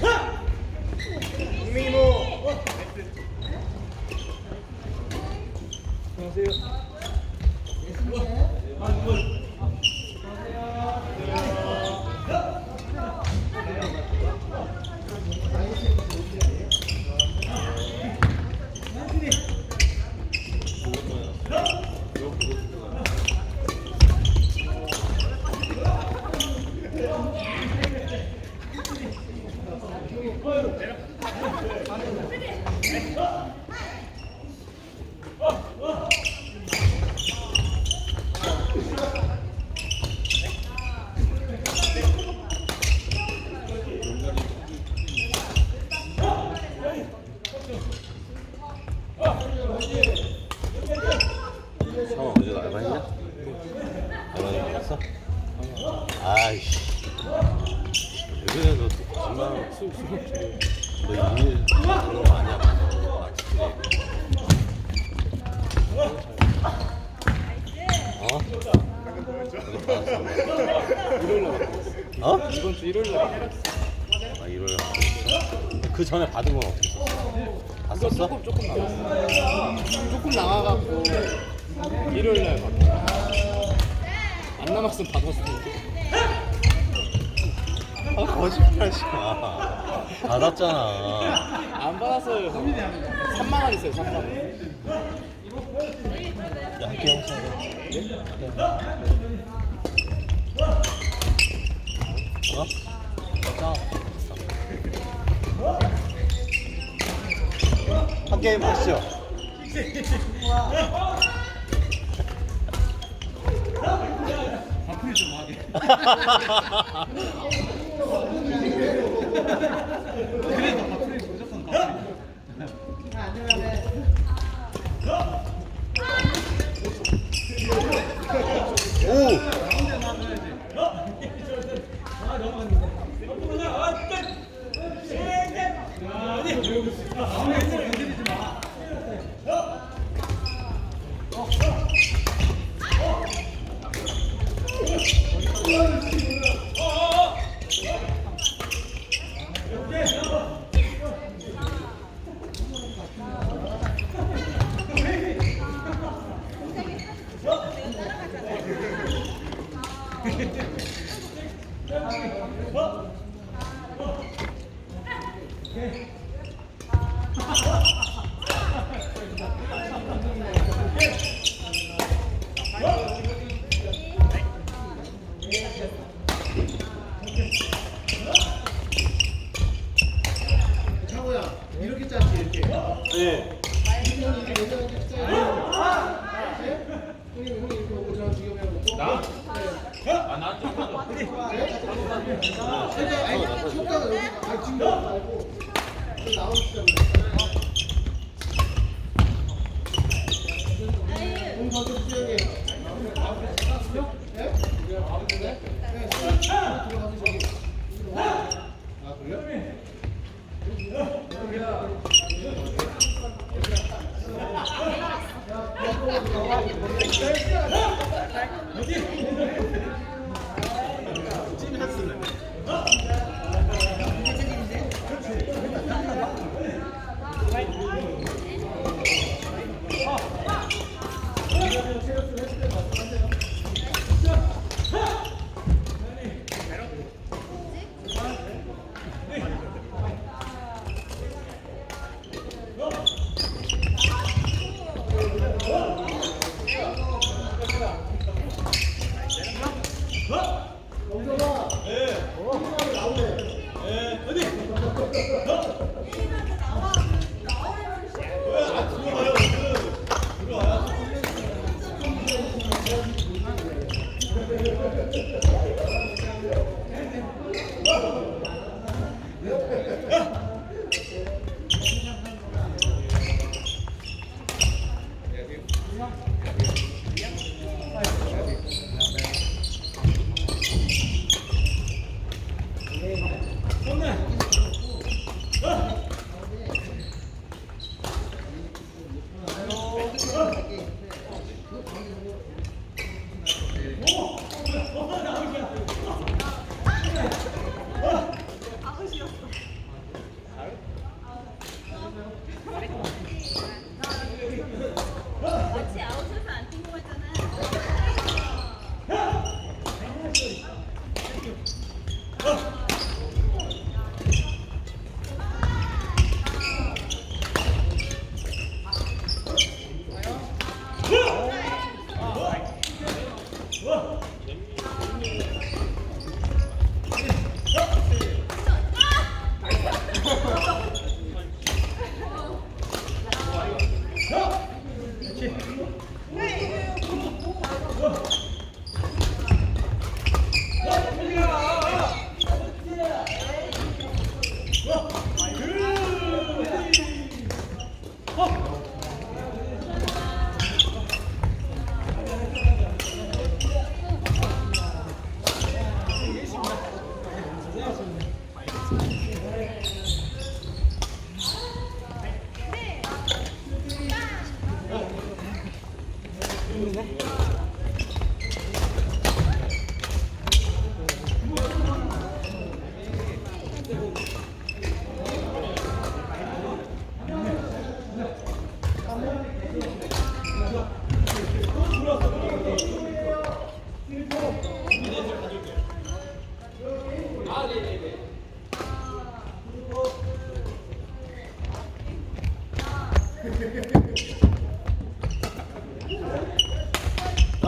상 전에 받은 건 썼어? 다 썼어? 조금 조금 남았어 조금 나와갖고 일요일 날 받고 안 남았으면 받았을 텐데 아 거짓말하지 마 받았잖아 안 받았어요 3만 원 있어요 3만 원야 학교 어? 자. 한 게임 하시죠. 앞으로 그래도 밥풀이 무조건 오! 창 야!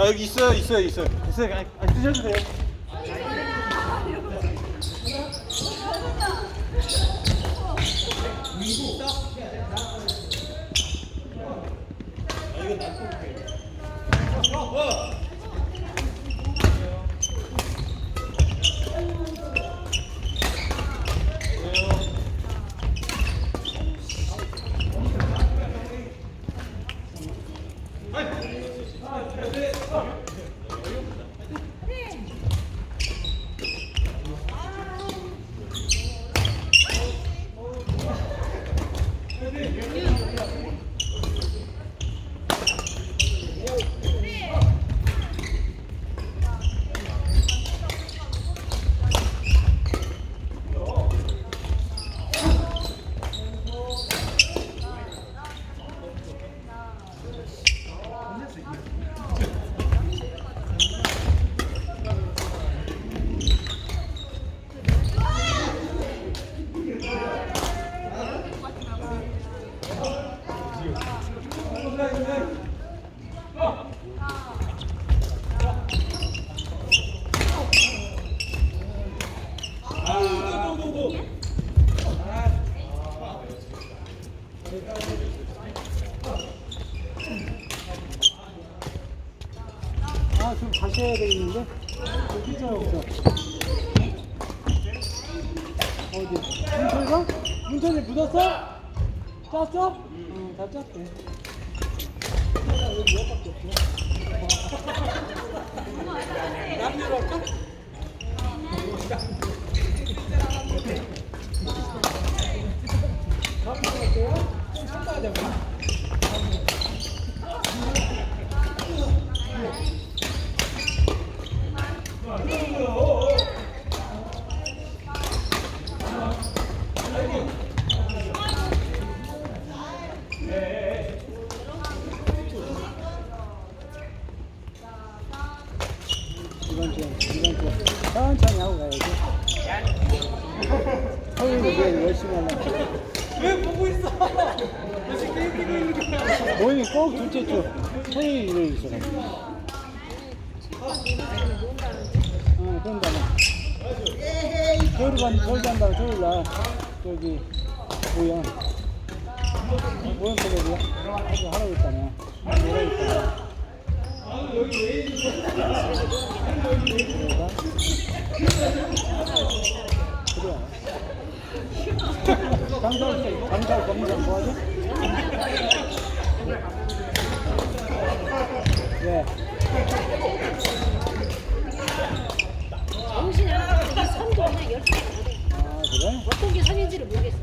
여기 있어요 있어요 있어요. 있어요. 아, 아, 드셔도 돼요 묻었어? 짰어? 응, 몇밖에 없어. 남들 할까? 남들 할게요? 좀 되구 이제 열심히 하려고. 왜 보고 있어? 왜 지금 게임 뛰고 있는 거야? 모임이 꼭 둘째 주 토요일에 있어가지고. 어, 그런다네. 토요일 간, 토요일 한다고 토요일 날, 저기, 모형. 모형 때문에 아주 하라고 했다냐. 뭐라 했다냐. 그러다. 그래. 강사, 강사 검사 뭐하지? 왜? 정신이 하나도 이 선도 그냥 열심히 못해. 아, 그래? 어떤 게 선인지를 모르겠어.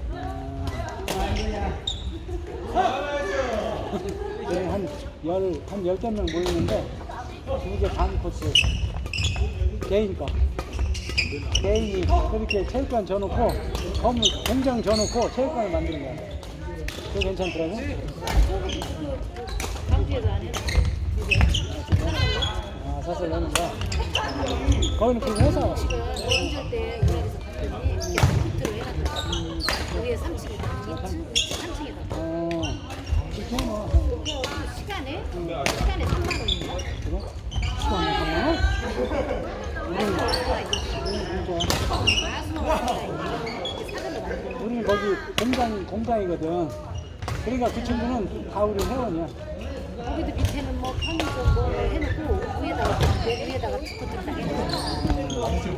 저희 한 열, 한 열댓 명 모이는데, 두개반 코스. 개인 거. 개인이 그렇게 체육관 줘놓고, 건물 공장 줘놓고 체육관을 만드는 거야. 그거 괜찮더라고? 아, 사설 내는 거. 거기는 그 회사. 지금 원주 때 우리에서 갔더니 이렇게 밑으로 해놨더라. 위에 3층이다. 2층, 3층이다. 어, 뭐. 그 시간에 시간에 3만 원인가? 그래? 시간 우리는 거기 공장, 공장이거든. 그러니까 그 친구는 다 우리 회원이야. 거기도 밑에는 뭐 편의점 뭐 해놓고 위에다가 위에다가 축구 탁 해놓고.